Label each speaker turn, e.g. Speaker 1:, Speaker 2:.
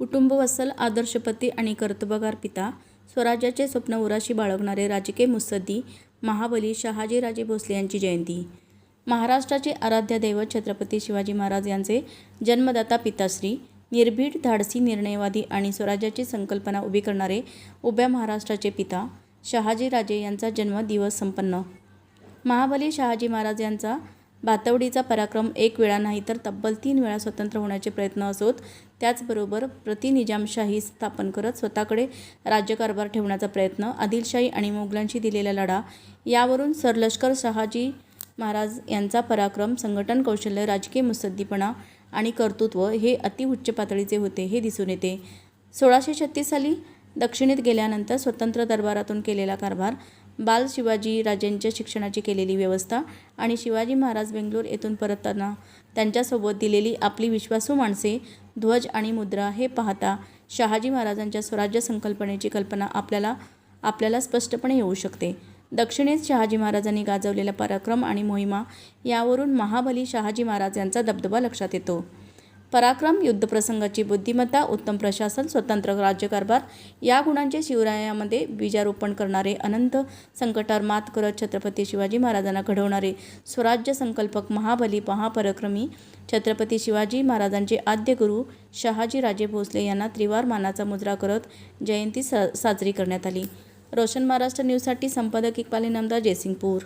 Speaker 1: कुटुंबवत्सल आदर्शपती आणि कर्तबगार पिता स्वराज्याचे स्वप्न उराशी बाळगणारे राजकीय मुत्सद्दी महाबली शहाजीराजे भोसले यांची जयंती. महाराष्ट्राचे आराध्य दैवत छत्रपती शिवाजी महाराज यांचे जन्मदाता पिताश्री निर्भीड धाडसी निर्णयवादी आणि स्वराज्याची संकल्पना उभी करणारे उभ्या महाराष्ट्राचे पिता शहाजीराजे यांचा जन्मदिवस संपन्न. महाबली शहाजी महाराज यांचा बातवडीचा पराक्रम एक वेळा नाही तर तब्बल तीन वेळा स्वतंत्र होण्याचे प्रयत्न असोत. त्याचबरोबर प्रतिनिजामशाही स्थापन करत स्वतःकडे राज्यकारभार ठेवण्याचा प्रयत्न आदिलशाही आणि मोगलांशी दिलेला लढा यावरून सरलष्कर शहाजी महाराज यांचा पराक्रम संघटन कौशल्य राजकीय मुत्सद्दीपणा आणि कर्तृत्व हे अतिउच्च पातळीचे होते हे दिसून येते. सोळाशे छत्तीस साली दक्षिणेत गेल्यानंतर स्वतंत्र दरबारातून केलेला कारभार बाल शिवाजी राजेंच्या शिक्षणाची केलेली व्यवस्था आणि शिवाजी महाराज बेंगलोर येथून परतताना त्यांच्यासोबत दिलेली आपली विश्वासू माणसे ध्वज आणि मुद्रा हे पाहता शहाजी महाराजांच्या स्वराज्य संकल्पनेची कल्पना आपल्याला आपल्याला स्पष्टपणे येऊ शकते. दक्षिणेत शहाजी महाराजांनी गाजवलेला पराक्रम आणि मोहिमा यावरून महाबली शहाजी महाराज यांचा दबदबा लक्षात येतो. पराक्रम युद्धप्रसंगाची बुद्धिमत्ता उत्तम प्रशासन स्वतंत्र राज्यकारभार या गुणांचे शिवरायामध्ये बीजारोपण करणारे अनंत संकटावर मात करत छत्रपती शिवाजी महाराजांना घडवणारे स्वराज्य संकल्पक महाबली महापराक्रमी छत्रपती शिवाजी महाराजांचे आद्य गुरु शहाजीराजे भोसले यांना त्रिवार मानाचा मुद्रा करत जयंती सा साजरी करण्यात आली. रोशन महाराष्ट्र न्यूजसाठी संपादक इकबाल इनामदार जयसिंगपूर.